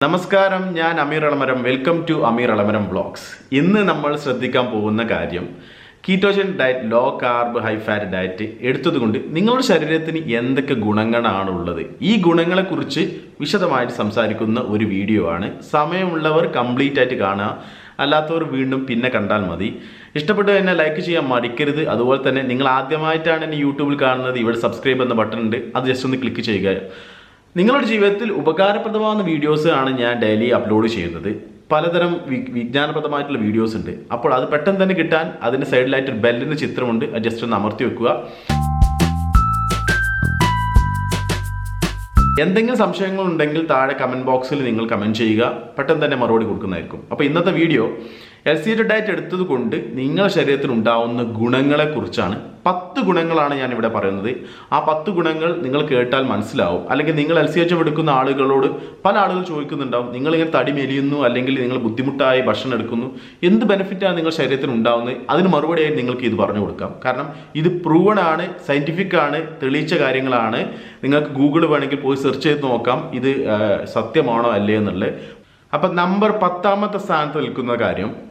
നമസ്കാരം ഞാൻ Ameer Alamaram welcome to Ameer Alamaram blogs ഇന്ന് നമ്മൾ ശ്രദ്ധിക്കാൻ പോകുന്ന കാര്യം ketogen diet low carb high fat diet എടുത്തതുകൊണ്ട് നിങ്ങളുടെ ശരീരത്തിന് എന്തൊക്കെ ഗുണങ്ങളാണ് ഉള്ളത് ഈ ഗുണങ്ങളെക്കുറിച്ച് വിശദമായിട്ട് സംസാരിക്കുന്ന ഒരു വീഡിയോ ആണ്. സമയമുള്ളവർ കംപ്ലീറ്റ് ആയിട്ട് കാണുക. അല്ലാത്തവർ വീണ്ടും പിന്നെ കണ്ടാൽ മതി. ഇഷ്ടപ്പെട്ട് തന്നെ ലൈക്ക് ചെയ്യാൻ മടിക്കരുത്. അതുപോലെ തന്നെ നിങ്ങൾ ആദ്യമായിട്ടാണ് എന്നെ യൂട്യൂബിൽ കാണുന്നത് ഇവിടെ സബ്സ്ക്രൈബ് എന്ന ബട്ടൺ ഉണ്ട്. അത് ജസ്റ്റ് ഒന്ന് ക്ലിക്ക് ചെയ്യുക. നിങ്ങളുടെ ജീവിതത്തിൽ ഉപകാരപ്രദമാകുന്ന വീഡിയോസ് ആണ് ഞാൻ ഡെയിലി അപ്ലോഡ് ചെയ്യുന്നത്. പലതരം വിജ്ഞാനപ്രദമായിട്ടുള്ള വീഡിയോസ് ഉണ്ട്. അപ്പോൾ അത് പെട്ടെന്ന് തന്നെ കിട്ടാൻ അതിന്റെ സൈഡിലായിട്ട് ഒരു ബെല്ലിന്റെ ചിത്രമുണ്ട്. അത് ജസ്റ്റ് ഒന്ന് അമർത്തി വെക്കുക. എന്തെങ്കിലും സംശയങ്ങൾ ഉണ്ടെങ്കിൽ താഴെ കമന്റ് ബോക്സിൽ നിങ്ങൾ കമന്റ് ചെയ്യുക. പെട്ടെന്ന് തന്നെ മറുപടി കൊടുക്കുന്നതായിരിക്കും. അപ്പോൾ ഇന്നത്തെ വീഡിയോ എൽ ഡയറ്റ് എടുത്തത് കൊണ്ട് നിങ്ങളുടെ ശരീരത്തിൽ ഉണ്ടാവുന്ന ഗുണങ്ങളെക്കുറിച്ചാണ് പത്ത് ഗുണങ്ങളാണ് ഞാൻ ഇവിടെ പറയുന്നത്. ആ പത്ത് ഗുണങ്ങൾ നിങ്ങൾ കേട്ടാൽ മനസ്സിലാവും. അല്ലെങ്കിൽ നിങ്ങൾ എൽ സി എച്ച് എടുക്കുന്ന ആളുകളോട് പല ആളുകൾ ചോദിക്കുന്നുണ്ടാവും. നിങ്ങൾ ഇങ്ങനെ തടി മെലിയുന്നു അല്ലെങ്കിൽ നിങ്ങൾ ബുദ്ധിമുട്ടായി ഭക്ഷണം എടുക്കുന്നു. എന്ത് ബെനിഫിറ്റാണ് നിങ്ങൾ ശരീരത്തിന് ഉണ്ടാവുന്നത്? അതിന് മറുപടിയായി നിങ്ങൾക്ക് ഇത് പറഞ്ഞു കൊടുക്കാം. കാരണം ഇത് പ്രൂവൺ ആണ് സയന്റിഫിക് ആണ് തെളിയിച്ച കാര്യങ്ങളാണ്. നിങ്ങൾക്ക് ഗൂഗിൾ വേണമെങ്കിൽ പോയി സെർച്ച് ചെയ്ത് നോക്കാം. ഇത് സത്യമാണോ അല്ലേ എന്നുള്ളത്. അപ്പം നമ്പർ പത്താമത്തെ സ്ഥാനത്ത് നിൽക്കുന്ന കാര്യം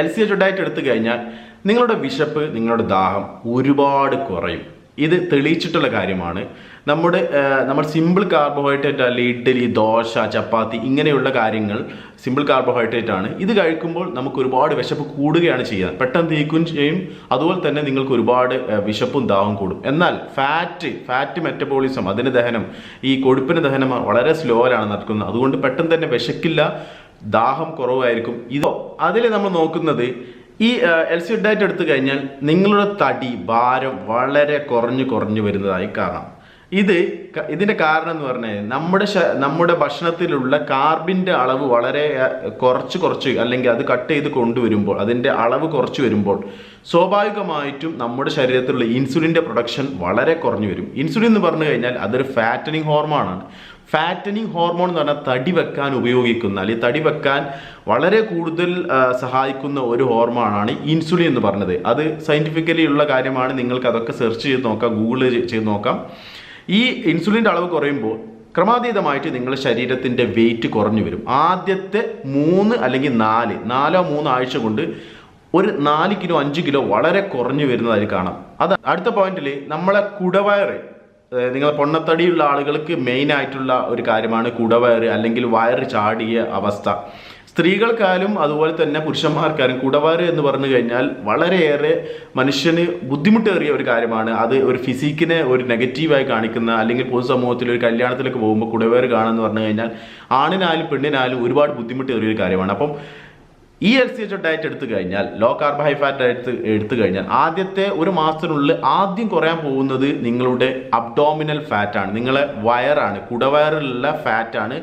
എൽ സി എച്ച് ഡയറ്റ് എടുത്തു കഴിഞ്ഞാൽ നിങ്ങളുടെ വിശപ്പ് നിങ്ങളുടെ ദാഹം ഒരുപാട് കുറയും. ഇത് തെളിയിച്ചിട്ടുള്ള കാര്യമാണ്. നമ്മുടെ നമ്മൾ സിമ്പിൾ കാർബോഹൈഡ്രേറ്റ് അല്ലെ ഇഡ്ഡലി ദോശ ചപ്പാത്തി ഇങ്ങനെയുള്ള കാര്യങ്ങൾ സിമ്പിൾ കാർബോഹൈഡ്രേറ്റ് ആണ്. ഇത് കഴിക്കുമ്പോൾ നമുക്ക് ഒരുപാട് വിശപ്പ് കൂടുകയാണ് ചെയ്യുക പെട്ടെന്ന് തീക്കുകയും ചെയ്യും. അതുപോലെ തന്നെ നിങ്ങൾക്ക് ഒരുപാട് വിശപ്പും ദാഹവും കൂടും. എന്നാൽ ഫാറ്റ് ഫാറ്റ് മെറ്റബോളിസം അതിന് ദഹനം ഈ കൊഴുപ്പിന് ദഹനം വളരെ സ്ലോയിലാണ് നടക്കുന്നത്. അതുകൊണ്ട് പെട്ടെന്ന് തന്നെ വിശക്കില്ല. ദാഹം കുറവായിരിക്കും. ഇതോ അതിൽ നമ്മൾ നോക്കുന്നത് ഈ എൽ സി ഡയറ്റ് എടുത്തു കഴിഞ്ഞാൽ നിങ്ങളുടെ തടി ഭാരം വളരെ കുറഞ്ഞു കുറഞ്ഞു വരുന്നതായി കാണാം. ഇത് ഇതിന്റെ കാരണം എന്ന് പറഞ്ഞാൽ നമ്മുടെ നമ്മുടെ ഭക്ഷണത്തിലുള്ള കാർബിന്റെ അളവ് വളരെ കുറച്ച് കുറച്ച് അല്ലെങ്കിൽ അത് കട്ട് ചെയ്ത് കൊണ്ടുവരുമ്പോൾ അതിന്റെ അളവ് കുറച്ച് വരുമ്പോൾ സ്വാഭാവികമായിട്ടും നമ്മുടെ ശരീരത്തിലുള്ള ഇൻസുലിന്റെ പ്രൊഡക്ഷൻ വളരെ കുറഞ്ഞു വരും. ഇൻസുലിൻ എന്ന് പറഞ്ഞു കഴിഞ്ഞാൽ അതൊരു ഫാറ്റനിങ് ഹോർമോണാണ് ഫാറ്റനിങ് ഹോർമോൺ എന്ന് പറഞ്ഞാൽ തടി വെക്കാൻ ഉപയോഗിക്കുന്ന അല്ലെങ്കിൽ തടി വെക്കാൻ വളരെ കൂടുതൽ സഹായിക്കുന്ന ഒരു ഹോർമോണാണ് ഇൻസുലിൻ എന്ന് പറഞ്ഞത്. അത് സയന്റിഫിക്കലി ഉള്ള കാര്യമാണ്. നിങ്ങൾക്ക് അതൊക്കെ സെർച്ച് ചെയ്ത് നോക്കാം ഗൂഗിൾ ചെയ്ത് നോക്കാം. ഈ ഇൻസുലിന്റെ അളവ് കുറയുമ്പോൾ ക്രമാതീതമായിട്ട് നിങ്ങളുടെ ശരീരത്തിന്റെ വെയിറ്റ് കുറഞ്ഞു വരും. ആദ്യത്തെ മൂന്ന് അല്ലെങ്കിൽ നാല് നാലോ മൂന്ന് ആഴ്ച കൊണ്ട് ഒരു നാല് കിലോ അഞ്ച് കിലോ വളരെ കുറഞ്ഞു വരുന്നതായി കാണാം. അത് അടുത്ത പോയിന്റിൽ നമ്മളെ കുടവയറ് ഏഹ് നിങ്ങളെ പൊണ്ണത്തടിയുള്ള ആളുകൾക്ക് മെയിൻ ആയിട്ടുള്ള ഒരു കാര്യമാണ് കുടവയറ് അല്ലെങ്കിൽ വയറ് ചാടിയ അവസ്ഥ. സ്ത്രീകൾക്കായാലും അതുപോലെ തന്നെ പുരുഷന്മാർക്കായാലും കുടവയറ് എന്ന് പറഞ്ഞു കഴിഞ്ഞാൽ വളരെയേറെ മനുഷ്യന് ബുദ്ധിമുട്ടേറിയ ഒരു കാര്യമാണ്. അത് ഒരു ഫിസിക്കിനെ ഒരു നെഗറ്റീവായി കാണിക്കുന്ന അല്ലെങ്കിൽ പൊതുസമൂഹത്തിൽ ഒരു കല്യാണത്തിലൊക്കെ പോകുമ്പോൾ കുടവയറ് കാണുമെന്ന് പറഞ്ഞു കഴിഞ്ഞാൽ ആണിനായാലും പെണ്ണിനായാലും ഒരുപാട് ബുദ്ധിമുട്ടേറിയ ഒരു കാര്യമാണ്. അപ്പം ഈ എൽ സി എച്ച് ഡയറ്റ് എടുത്തു കഴിഞ്ഞാൽ ലോ കാർബോഹൈഡ്രേറ്റ് ഡയറ്റ് എടുത്തു കഴിഞ്ഞാൽ ആദ്യത്തെ ഒരു മാസത്തിനുള്ളിൽ ആദ്യം കുറയാൻ പോകുന്നത് നിങ്ങളുടെ അബ്ഡോമിനൽ ഫാറ്റാണ് നിങ്ങളെ വയറാണ് കുടവയറിലുള്ള ഫാറ്റാണ്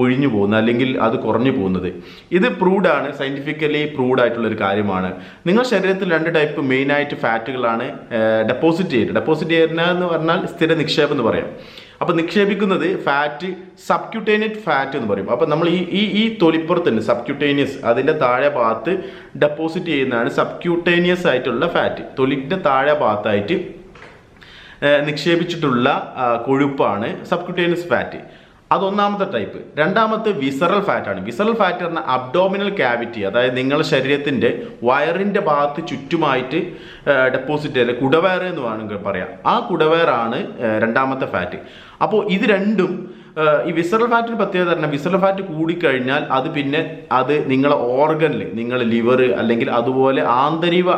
ഒഴിഞ്ഞു പോകുന്നത് അല്ലെങ്കിൽ അത് കുറഞ്ഞു പോകുന്നത്. ഇത് പ്രൂഡ് ആണ് സയന്റിഫിക്കലി പ്രൂഡ് ആയിട്ടുള്ള ഒരു കാര്യമാണ്. നിങ്ങൾ ശരീരത്തിൽ രണ്ട് ടൈപ്പ് മെയിനായിട്ട് ഫാറ്റുകളാണ് ഡെപ്പോസിറ്റ് ചെയ്യുന്നത് ഡെപ്പോസിറ്റ് ചെയ്യുന്ന എന്ന് പറഞ്ഞാൽ സ്ഥിര നിക്ഷേപം എന്ന് പറയാം. അപ്പോൾ നിക്ഷേപിക്കുന്നത് ഫാറ്റ് സബ്ക്യൂട്ടേനിയറ്റ് ഫാറ്റ് എന്ന് പറയും. അപ്പോൾ നമ്മൾ ഈ ഈ ഈ തൊലിപ്പുറത്തുണ്ട് സബ്ക്യൂട്ടേനിയസ് അതിന്റെ താഴെ ഭാഗത്ത് ഡെപ്പോസിറ്റ് ചെയ്യുന്നതാണ് സബ്ക്യൂട്ടേനിയസ് ആയിട്ടുള്ള ഫാറ്റ് തൊലിന്റെ താഴെ ഭാഗത്തായിട്ട് നിക്ഷേപിച്ചിട്ടുള്ള കൊഴുപ്പാണ് സബ്ക്യൂട്ടേനിയസ് ഫാറ്റ് അതൊന്നാമത്തെ ടൈപ്പ് രണ്ടാമത്തെ വിസറൽ ഫാറ്റാണ് വിസറൽ ഫാറ്റ് പറഞ്ഞാൽ അബ്ഡോമിനൽ ക്യാവിറ്റി അതായത് നിങ്ങളുടെ ശരീരത്തിന്റെ വയറിന്റെ ഭാഗത്ത് ചുറ്റുമായിട്ട് ഡെപ്പോസിറ്റ് ചെയ്ത കുടവയർ എന്ന് വേണമെങ്കിൽ പറയാം. ആ കുടവയറാണ് രണ്ടാമത്തെ ഫാറ്റ് അപ്പോൾ ഇത് രണ്ടും ഈ വിസറൽ ഫാറ്റിന് പ്രത്യേകത തന്നെ വിസറൽ ഫാറ്റ് കൂടിക്കഴിഞ്ഞാൽ അത് പിന്നെ അത് നിങ്ങളെ ഓർഗനിൽ നിങ്ങളെ ലിവർ അല്ലെങ്കിൽ അതുപോലെ ആന്തരിക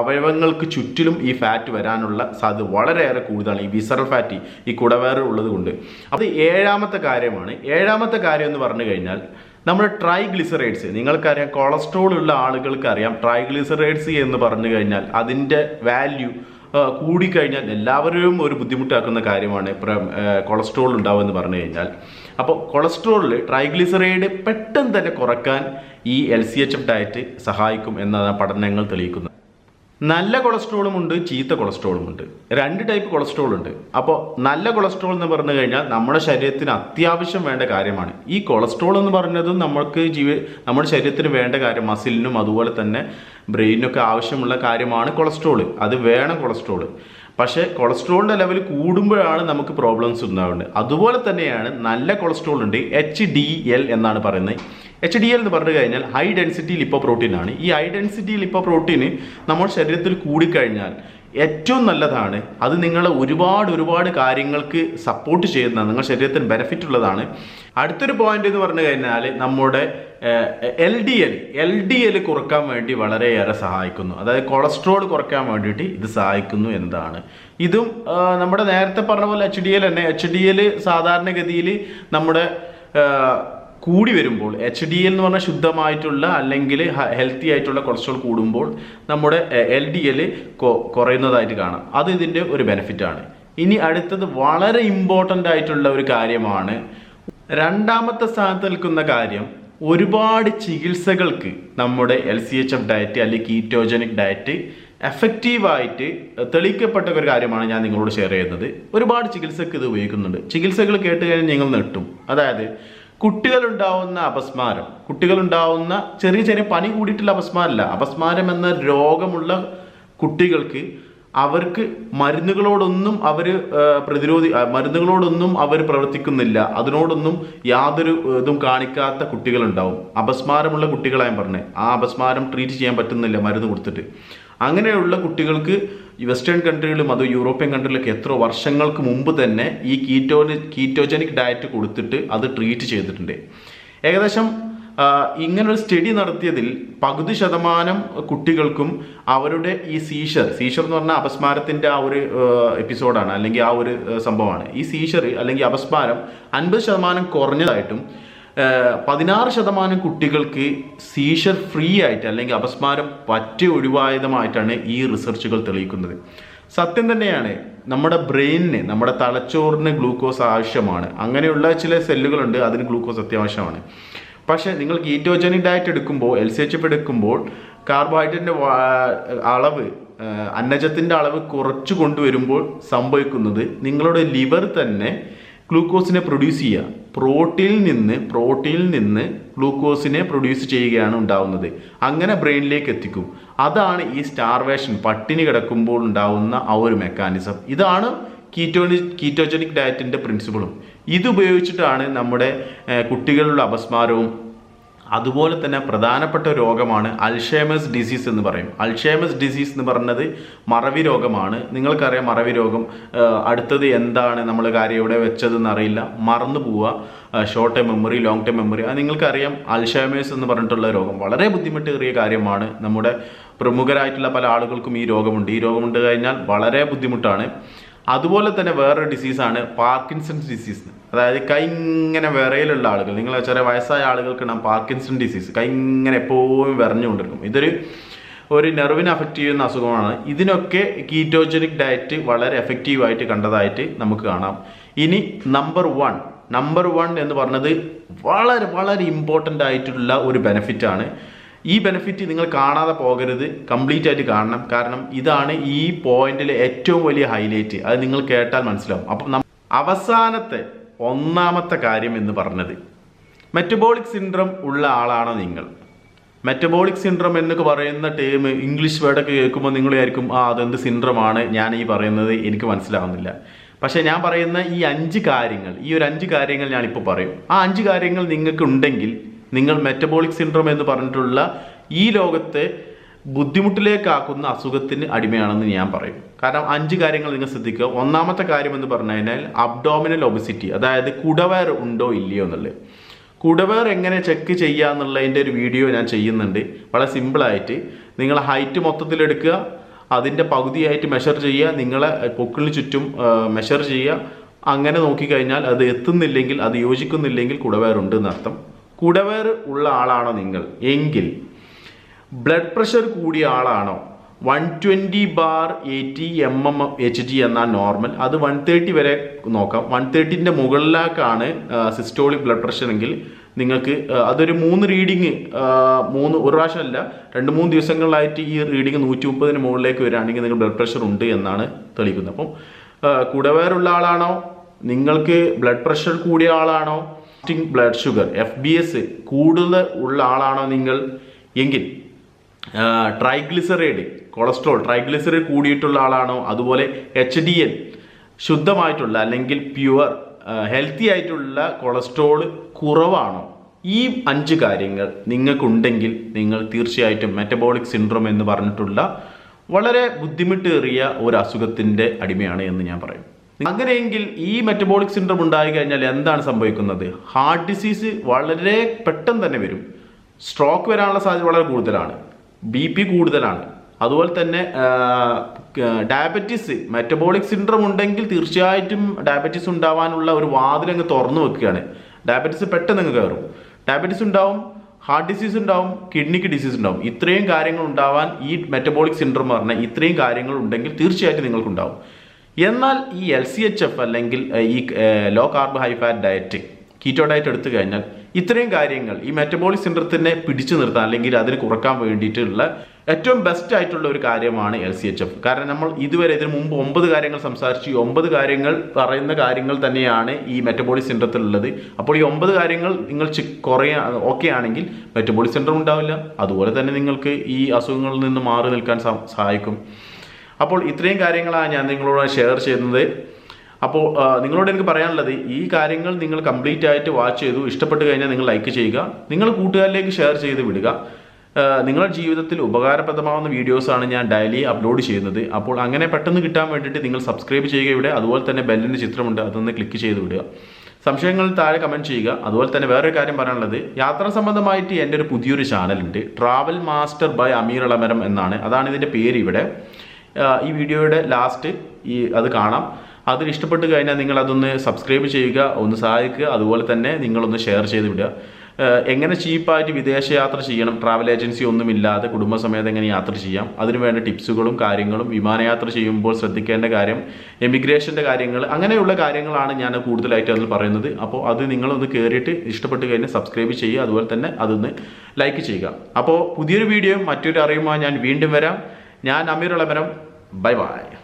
അവയവങ്ങൾക്ക് ചുറ്റിലും ഈ ഫാറ്റ് വരാനുള്ള സാധ്യത വളരെയേറെ കൂടുതലാണ് ഈ വിസറൽ ഫാറ്റ് ഈ കുടവേറ് ഉള്ളത് കൊണ്ട്. അത് ഏഴാമത്തെ കാര്യമാണ്. ഏഴാമത്തെ കാര്യം എന്ന് പറഞ്ഞു കഴിഞ്ഞാൽ നമ്മൾ ട്രൈഗ്ലിസറൈഡ്സ് നിങ്ങൾക്കറിയാം കൊളസ്ട്രോൾ ഉള്ള ആളുകൾക്ക് അറിയാം ട്രൈഗ്ലിസറൈഡ്സ് എന്ന് പറഞ്ഞു കഴിഞ്ഞാൽ അതിന്റെ വാല്യൂ കൂടിക്കഴിഞ്ഞാൽ എല്ലാവരും ഒരു ബുദ്ധിമുട്ടാക്കുന്ന കാര്യമാണ് കൊളസ്ട്രോൾ ഉണ്ടാവുമെന്ന് പറഞ്ഞു കഴിഞ്ഞാൽ. അപ്പോൾ കൊളസ്ട്രോളിൽ ട്രൈഗ്ലിസറൈഡ് പെട്ടെന്ന് തന്നെ കുറയ്ക്കാൻ ഈ L C H F diet സഹായിക്കും എന്നാണ് പഠനങ്ങൾ തെളിയിക്കുന്നത്. നല്ല കൊളസ്ട്രോളും ഉണ്ട് ചീത്ത കൊളസ്ട്രോളും ഉണ്ട്. രണ്ട് ടൈപ്പ് കൊളസ്ട്രോൾ ഉണ്ട്. അപ്പോൾ നല്ല കൊളസ്ട്രോൾ എന്ന് പറഞ്ഞു കഴിഞ്ഞാൽ നമ്മുടെ ശരീരത്തിന് അത്യാവശ്യം വേണ്ട കാര്യമാണ്. ഈ കൊളസ്ട്രോൾ എന്ന് പറഞ്ഞതും നമ്മൾക്ക് ജീവ നമ്മുടെ ശരീരത്തിന് വേണ്ട കാര്യം മസിലിനും അതുപോലെ തന്നെ ബ്രെയിനൊക്കെ ആവശ്യമുള്ള കാര്യമാണ് കൊളസ്ട്രോൾ. അത് വേണം കൊളസ്ട്രോൾ. പക്ഷേ കൊളസ്ട്രോളിന്റെ ലെവൽ കൂടുമ്പോഴാണ് നമുക്ക് പ്രോബ്ലംസ് ഉണ്ടാവുന്നത്. അതുപോലെ തന്നെയാണ് നല്ല കൊളസ്ട്രോൾ ഉണ്ട് എച്ച് ഡി എൽ എന്നാണ് പറയുന്നത്. എച്ച് ഡി എൽ എന്ന് പറഞ്ഞു കഴിഞ്ഞാൽ ഹൈ ഡെൻസിറ്റി ലിപ്പോ പ്രോട്ടീൻ ആണ്. ഈ ഹൈ ഡെൻസിറ്റി ലിപ്പോ പ്രോട്ടീന് നമ്മുടെ ശരീരത്തിൽ കൂടിക്കഴിഞ്ഞാൽ ഏറ്റവും നല്ലതാണ് അത് നിങ്ങളെ ഒരുപാട് ഒരുപാട് കാര്യങ്ങൾക്ക് സപ്പോർട്ട് ചെയ്യുന്ന നിങ്ങളുടെ ശരീരത്തിന് ബെനിഫിറ്റ് ഉള്ളതാണ്. അടുത്തൊരു പോയിന്റ് എന്ന് പറഞ്ഞു കഴിഞ്ഞാൽ നമ്മുടെ L D L L D L കുറയ്ക്കാൻ വേണ്ടി വളരെയേറെ സഹായിക്കുന്നു. അതായത് കൊളസ്ട്രോൾ കുറയ്ക്കാൻ വേണ്ടിയിട്ട് ഇത് സഹായിക്കുന്നു എന്നതാണ്. ഇതും നമ്മുടെ നേരത്തെ പറഞ്ഞ പോലെ എച്ച് ഡി എൽ തന്നെ. എച്ച് ഡി എൽ സാധാരണഗതിയിൽ നമ്മുടെ കൂടി വരുമ്പോൾ എച്ച് ഡി എൽ എന്ന് പറഞ്ഞാൽ ശുദ്ധമായിട്ടുള്ള അല്ലെങ്കിൽ ഹെൽത്തി ആയിട്ടുള്ള കൊളസ്ട്രോൾ കൂടുമ്പോൾ നമ്മുടെ എൽ ഡി എൽ കുറയുന്നതായിട്ട് കാണാം. അത് ഇതിന്റെ ഒരു ബെനിഫിറ്റാണ് ഇനി അടുത്തത് വളരെ ഇമ്പോർട്ടന്റ് ആയിട്ടുള്ള ഒരു കാര്യമാണ്. രണ്ടാമത്തെ സ്ഥാനത്ത് നിൽക്കുന്ന കാര്യം ഒരുപാട് ചികിത്സകൾക്ക് നമ്മുടെ L C H F diet അല്ലെങ്കിൽ കീറ്റോജനിക് ഡയറ്റ് എഫക്റ്റീവായിട്ട് തെളിയിക്കപ്പെട്ട ഒരു കാര്യമാണ് ഞാൻ നിങ്ങളോട് ഷെയർ ചെയ്യുന്നത്. ഒരുപാട് ചികിത്സക്ക് ഇത് ഉപയോഗിക്കുന്നുണ്ട്. ചികിത്സകൾ കേട്ട് കഴിഞ്ഞാൽ നിങ്ങൾ നെട്ടും അതായത് കുട്ടികളുണ്ടാവുന്ന അപസ്മാരം. കുട്ടികളുണ്ടാവുന്ന ചെറിയ ചെറിയ പനി കൂടിയിട്ടുള്ള അപസ്മാരമല്ല അപസ്മാരം എന്ന രോഗമുള്ള കുട്ടികൾക്ക് അവർക്ക് മരുന്നുകളോടൊന്നും അവർ പ്രതിരോധി മരുന്നുകളോടൊന്നും അവർ പ്രവർത്തിക്കുന്നില്ല. അതിനോടൊന്നും യാതൊരു ഇതും കാണിക്കാത്ത കുട്ടികളുണ്ടാവും. അപസ്മാരമുള്ള കുട്ടികളാണ് ഞാൻ പറഞ്ഞത് ആ അപസ്മാരം ട്രീറ്റ് ചെയ്യാൻ പറ്റുന്നില്ല മരുന്ന് കൊടുത്തിട്ട്. അങ്ങനെയുള്ള കുട്ടികൾക്ക് വെസ്റ്റേൺ കൺട്രികളിലും അത് യൂറോപ്യൻ കൺട്രികളിലൊക്കെ എത്ര വർഷങ്ങൾക്ക് മുമ്പ് തന്നെ ഈ കീറ്റോ കീറ്റോജനിക് ഡയറ്റ് കൊടുത്തിട്ട് അത് ട്രീറ്റ് ചെയ്തിട്ടുണ്ട്. ഏകദേശം ഇങ്ങനെ ഇങ്ങനൊരു സ്റ്റഡി നടത്തിയതിൽ പകുതി ശതമാനം കുട്ടികൾക്കും അവരുടെ ഈ സീഷർ സീഷർ എന്ന് പറഞ്ഞാൽ അപസ്മാരത്തിന്റെ ആ ഒരു എപ്പിസോഡാണ് അല്ലെങ്കിൽ ആ ഒരു സംഭവമാണ്. ഈ സീഷർ അല്ലെങ്കിൽ അപസ്മാരം അൻപത് ശതമാനം കുറഞ്ഞതായിട്ടും പതിനാറ് ശതമാനം കുട്ടികൾക്ക് സീഷർ ഫ്രീ ആയിട്ട് അല്ലെങ്കിൽ അപസ്മാരം പറ്റി ഒഴിവായതുമായിട്ടാണ് ഈ റിസർച്ചുകൾ തെളിയിക്കുന്നത്. സത്യം തന്നെയാണ് നമ്മുടെ ബ്രെയിനിന് നമ്മുടെ തലച്ചോറിന് ഗ്ലൂക്കോസ് ആവശ്യമാണ്. അങ്ങനെയുള്ള ചില സെല്ലുകളുണ്ട് അതിന് ഗ്ലൂക്കോസ് അത്യാവശ്യമാണ്. പക്ഷേ നിങ്ങൾ കീറ്റോജനിക് ഡയറ്റ് എടുക്കുമ്പോൾ എൽ സി എച്ച് എടുക്കുമ്പോൾ കാർബോഹൈഡ്രേറ്റിന്റെ അളവ് അന്നജത്തിന്റെ അളവ് കുറച്ച് കൊണ്ടുവരുമ്പോൾ സംഭവിക്കുന്നത് നിങ്ങളുടെ ലിവർ തന്നെ ഗ്ലൂക്കോസിനെ പ്രൊഡ്യൂസ് ചെയ്യുക. പ്രോട്ടീനിൽ നിന്ന് പ്രോട്ടീനിൽ നിന്ന് ഗ്ലൂക്കോസിനെ പ്രൊഡ്യൂസ് ചെയ്യുകയാണ് ഉണ്ടാവുന്നത്. അങ്ങനെ ബ്രെയിനിലേക്ക് എത്തിക്കും. അതാണ് ഈ സ്റ്റാർവേഷൻ പട്ടിണി കിടക്കുമ്പോൾ ഉണ്ടാവുന്ന ആ ഒരു മെക്കാനിസം. ഇതാണ് കീറ്റോണി കീറ്റോജനിക് ഡയറ്റിന്റെ പ്രിൻസിപ്പിളും ഇത് ഉപയോഗിച്ചിട്ടാണ് നമ്മുടെ കുട്ടികളിലുള്ള അപസ്മാരവും അതുപോലെ തന്നെ പ്രധാനപ്പെട്ട രോഗമാണ് അൽഷേമസ് ഡിസീസ് എന്ന് പറയും. അൽഷേമസ് ഡിസീസ് എന്ന് പറയുന്നത് മറവി രോഗമാണ്. നിങ്ങൾക്കറിയാം മറവി രോഗം അടുത്തത് എന്താണ് നമ്മൾ കാര്യം എവിടെ വെച്ചതെന്ന് അറിയില്ല. മറന്നു പോവുക short time memory long time memory അത് നിങ്ങൾക്കറിയാം അൽഷേമേഴ്സ് എന്ന് പറഞ്ഞിട്ടുള്ള രോഗം. വളരെ ബുദ്ധിമുട്ടേറിയ കാര്യമാണ് നമ്മുടെ പ്രമുഖരായിട്ടുള്ള പല ആളുകൾക്കും ഈ രോഗമുണ്ട്. ഈ രോഗമുണ്ട് കഴിഞ്ഞാൽ വളരെ ബുദ്ധിമുട്ടാണ്. അതുപോലെ തന്നെ വേറൊരു ഡിസീസാണ് പാർക്കിൻസൺസ് ഡിസീസ് അതായത് കൈ ഇങ്ങനെ വിറയിലുള്ള ആളുകൾ. നിങ്ങൾ ചെറിയ വയസ്സായ ആളുകൾക്ക് ഉണ്ടാകും പാർക്കിൻസൺ ഡിസീസ് കൈ ഇങ്ങനെ എപ്പോഴും വിറഞ്ഞുകൊണ്ടിരിക്കും. ഇതൊരു ഒരു നെർവിനെ അഫക്റ്റ് ചെയ്യുന്ന അസുഖമാണ്. ഇതിനൊക്കെ കീറ്റോജനിക് ഡയറ്റ് വളരെ എഫക്റ്റീവായിട്ട് കണ്ടതായിട്ട് നമുക്ക് കാണാം. ഇനി നമ്പർ വൺ നമ്പർ വൺ എന്ന് പറഞ്ഞത് വളരെ വളരെ ഇമ്പോർട്ടന്റ് ആയിട്ടുള്ള ഒരു ബെനിഫിറ്റാണ് ഈ ബെനിഫിറ്റ് നിങ്ങൾ കാണാതെ പോകരുത്. കംപ്ലീറ്റ് ആയിട്ട് കാണണം. കാരണം ഇതാണ് ഈ പോയിന്റിലെ ഏറ്റവും വലിയ ഹൈലൈറ്റ് അത് നിങ്ങൾ കേട്ടാൽ മനസ്സിലാവും. അപ്പം അവസാനത്തെ ഒന്നാമത്തെ കാര്യം എന്ന് പറഞ്ഞത്. മെറ്റബോളിക് സിൻഡ്രം ഉള്ള ആളാണോ നിങ്ങൾ. മെറ്റബോളിക് സിൻഡ്രം എന്നൊക്കെ പറയുന്ന ടേം ഇംഗ്ലീഷ് വേർഡൊക്കെ കേൾക്കുമ്പോൾ നിങ്ങൾ വിചാരിക്കും ആ അതെന്ത് സിൻഡ്രമാണ് ഞാൻ ഈ പറയുന്നത് എനിക്ക് മനസ്സിലാവുന്നില്ല. പക്ഷേ ഞാൻ പറയുന്ന ഈ അഞ്ച് കാര്യങ്ങൾ ഈ ഒരു അഞ്ച് കാര്യങ്ങൾ ഞാനിപ്പോൾ പറയും. ആ അഞ്ച് കാര്യങ്ങൾ നിങ്ങൾക്ക് ഉണ്ടെങ്കിൽ നിങ്ങൾ മെറ്റബോളിക് സിൻഡ്രോം എന്ന് പറഞ്ഞിട്ടുള്ള ഈ ലോകത്തെ ബുദ്ധിമുട്ടിലേക്കാക്കുന്ന അസുഖത്തിന് അടിമയാണെന്ന് ഞാൻ പറയും. കാരണം അഞ്ച് കാര്യങ്ങൾ നിങ്ങൾ ശ്രദ്ധിക്കുക. ഒന്നാമത്തെ കാര്യം എന്ന് പറഞ്ഞു കഴിഞ്ഞാൽ അബ്ഡോമിനൽ ഒബിസിറ്റി അതായത് കുടവയർ ഉണ്ടോ ഇല്ലയോ എന്നുള്ളത്. കുടവയർ എങ്ങനെ ചെക്ക് ചെയ്യുക എന്നുള്ളതിന്റെ ഒരു വീഡിയോ ഞാൻ ചെയ്യുന്നുണ്ട്. വളരെ സിമ്പിളായിട്ട് നിങ്ങൾ ഹൈറ്റ് മൊത്തത്തിലെടുക്കുക അതിന്റെ പകുതിയായിട്ട് മെഷർ ചെയ്യുക. നിങ്ങളെ പൊക്കിളിന് ചുറ്റും മെഷർ ചെയ്യുക. അങ്ങനെ നോക്കിക്കഴിഞ്ഞാൽ അത് എത്തുന്നില്ലെങ്കിൽ അത് യോജിക്കുന്നില്ലെങ്കിൽ കുടവയർ ഉണ്ട് എന്നർത്ഥം. കുടവയർ ഉള്ള ആളാണോ നിങ്ങൾ? എങ്കിൽ ബ്ലഡ് പ്രഷർ കൂടിയ ആളാണോ? One twenty bar eighty M M H G എന്നാൽ നോർമൽ അത് വൺ തേർട്ടി വരെ നോക്കാം. വൺ തേർട്ടിന്റെ മുകളിലേക്കാണ് സിസ്റ്റോളിക് ബ്ലഡ് പ്രഷർ എങ്കിൽ നിങ്ങൾക്ക് അതൊരു മൂന്ന് റീഡിങ് മൂന്ന് ഒരു പ്രാവശ്യമല്ല രണ്ട് മൂന്ന് ദിവസങ്ങളിലായിട്ട് ഈ റീഡിങ് നൂറ്റി മുപ്പതിന് മുകളിലേക്ക് വരികയാണെങ്കിൽ നിങ്ങൾ ബ്ലഡ് പ്രഷർ ഉണ്ട് എന്നാണ് തെളിയിക്കുന്നത്. അപ്പം കുടവേറുള്ള ആളാണോ? നിങ്ങൾക്ക് ബ്ലഡ് പ്രഷർ കൂടിയ ആളാണോ? Blood sugar F B S കൂടുതൽ ഉള്ള ആളാണോ നിങ്ങൾ? എങ്കിൽ ട്രൈഗ്ലിസറൈഡ് കൊളസ്ട്രോൾ ട്രൈഗ്ലിസറൈഡ് കൂടിയിട്ടുള്ള ആളാണോ? അതുപോലെ എച്ച് ഡി എൽ ശുദ്ധമായിട്ടുള്ള അല്ലെങ്കിൽ പ്യുവർ ഹെൽത്തി ആയിട്ടുള്ള കൊളസ്ട്രോൾ കുറവാണോ? ഈ അഞ്ച് കാര്യങ്ങൾ നിങ്ങൾക്കുണ്ടെങ്കിൽ നിങ്ങൾ തീർച്ചയായിട്ടും മെറ്റബോളിക് സിൻഡ്രോം എന്ന് പറഞ്ഞിട്ടുള്ള വളരെ ബുദ്ധിമുട്ടേറിയ ഒരു അസുഖത്തിന്റെ അടിമയാണ് എന്ന് ഞാൻ പറയും. അങ്ങനെയെങ്കിൽ ഈ മെറ്റബോളിക് സിൻഡ്രോം ഉണ്ടായി കഴിഞ്ഞാൽ എന്താണ് സംഭവിക്കുന്നത്? ഹാർട്ട് ഡിസീസ് വളരെ പെട്ടെന്ന് തന്നെ വരും. സ്ട്രോക്ക് വരാനുള്ള സാധ്യത വളരെ കൂടുതലാണ്. ബി പി കൂടുതലാണ്. അതുപോലെ തന്നെ ഡയബറ്റീസ് മെറ്റബോളിക് സിൻഡ്രം ഉണ്ടെങ്കിൽ തീർച്ചയായിട്ടും ഡയബറ്റീസ് ഉണ്ടാവാനുള്ള ഒരു വാതിൽ അങ്ങ് തുറന്നു വെക്കുകയാണ്. ഡയബറ്റീസ് പെട്ടെന്ന് അങ്ങ് കയറും. ഡയബറ്റീസ് ഉണ്ടാവും ഹാർട്ട് ഡിസീസ് ഉണ്ടാവും കിഡ്നിക്ക് ഡിസീസ് ഉണ്ടാവും. ഇത്രയും കാര്യങ്ങൾ ഉണ്ടാവാൻ ഈ മെറ്റബോളിക് സിൻഡ്രോം പറഞ്ഞ ഇത്രയും കാര്യങ്ങൾ ഉണ്ടെങ്കിൽ തീർച്ചയായിട്ടും നിങ്ങൾക്കുണ്ടാവും. എന്നാൽ ഈ എൽ സി എച്ച് എഫ് അല്ലെങ്കിൽ ഈ low carb high fat diet keto diet എടുത്തു കഴിഞ്ഞാൽ ഇത്രയും കാര്യങ്ങൾ ഈ മെറ്റബോളിക് സിൻഡ്രത്തിനെ പിടിച്ചു നിർത്താൻ അല്ലെങ്കിൽ അതിന് കുറയ്ക്കാൻ വേണ്ടിയിട്ടുള്ള ഏറ്റവും ബെസ്റ്റ് ആയിട്ടുള്ള ഒരു കാര്യമാണ് എൽ സി എച്ച് എഫ് കാരണം നമ്മൾ ഇതുവരെ ഇതിന് മുമ്പ് ഒമ്പത് കാര്യങ്ങൾ സംസാരിച്ചു. ഈ ഒമ്പത് കാര്യങ്ങൾ പറയുന്ന കാര്യങ്ങൾ തന്നെയാണ് ഈ മെറ്റബോളിക് സിൻഡ്രത്തിലുള്ളത് അപ്പോൾ ഈ ഒമ്പത് കാര്യങ്ങൾ നിങ്ങൾ കുറയാ ഓക്കെ ആണെങ്കിൽ മെറ്റബോളിക് സിൻഡ്രം ഉണ്ടാവില്ല. അതുപോലെ തന്നെ നിങ്ങൾക്ക് ഈ അസുഖങ്ങളിൽ നിന്ന് മാറി നിൽക്കാൻ സഹായിക്കും. അപ്പോൾ ഇത്രയും കാര്യങ്ങളാണ് ഞാൻ നിങ്ങളോട് ഷെയർ ചെയ്യുന്നത്. അപ്പോൾ നിങ്ങളോട് എനിക്ക് പറയാനുള്ളത് ഈ കാര്യങ്ങൾ നിങ്ങൾ കംപ്ലീറ്റ് ആയിട്ട് വാച്ച് ചെയ്തു ഇഷ്ടപ്പെട്ട് കഴിഞ്ഞാൽ നിങ്ങൾ ലൈക്ക് ചെയ്യുക. നിങ്ങൾ കൂട്ടുകാരിലേക്ക് ഷെയർ ചെയ്ത് വിടുക. നിങ്ങളുടെ ജീവിതത്തിൽ ഉപകാരപ്രദമാവുന്ന വീഡിയോസാണ് ഞാൻ ഡെയിലി അപ്ലോഡ് ചെയ്യുന്നത്. അപ്പോൾ അങ്ങനെ പെട്ടെന്ന് കിട്ടാൻ വേണ്ടിയിട്ട് നിങ്ങൾ സബ്സ്ക്രൈബ് ചെയ്യുക ഇവിടെ. അതുപോലെ തന്നെ ബെല്ലിന്റെ ചിത്രമുണ്ട് അതൊന്ന് ക്ലിക്ക് ചെയ്ത് വിടുക. സംശയങ്ങൾ താഴെ കമന്റ് ചെയ്യുക. അതുപോലെ തന്നെ വേറൊരു കാര്യം പറയാനുള്ളത് യാത്ര സംബന്ധമായിട്ട് എന്റെ ഒരു പുതിയൊരു ചാനലുണ്ട് travel master by Ameer Alamaram എന്നാണ്. അതാണ് ഇതിന്റെ പേര് ഇവിടെ. ഈ വീഡിയോയുടെ ലാസ്റ്റ് ഈ അത് കാണാം. അതിൽ ഇഷ്ടപ്പെട്ട് കഴിഞ്ഞാൽ നിങ്ങൾ അതൊന്ന് സബ്സ്ക്രൈബ് ചെയ്യുക ഒന്ന് സഹായിക്കുക. അതുപോലെ തന്നെ നിങ്ങളൊന്ന് ഷെയർ ചെയ്ത് വിടുക. എങ്ങനെ ചീപ്പായിട്ട് വിദേശ യാത്ര ചെയ്യണം? ട്രാവൽ ഏജൻസി ഒന്നുമില്ലാതെ കുടുംബസമേതം എങ്ങനെ യാത്ര ചെയ്യാം? അതിന് വേണ്ട ടിപ്സുകളും കാര്യങ്ങളും വിമാനയാത്ര ചെയ്യുമ്പോൾ ശ്രദ്ധിക്കേണ്ട കാര്യം എമിഗ്രേഷന്റെ കാര്യങ്ങൾ അങ്ങനെയുള്ള കാര്യങ്ങളാണ് ഞാൻ കൂടുതലായിട്ട് അതിൽ പറയുന്നത്. അപ്പോൾ അത് നിങ്ങളൊന്ന് കയറിയിട്ട് ഇഷ്ടപ്പെട്ട് കഴിഞ്ഞാൽ സബ്സ്ക്രൈബ് ചെയ്യുക. അതുപോലെ തന്നെ അതൊന്ന് ലൈക്ക് ചെയ്യുക. അപ്പോൾ പുതിയൊരു വീഡിയോ മറ്റൊരു അറിയുമായി ഞാൻ വീണ്ടും വരാം. ഞാൻ അമീർ ഇളമരം ബൈ ബൈ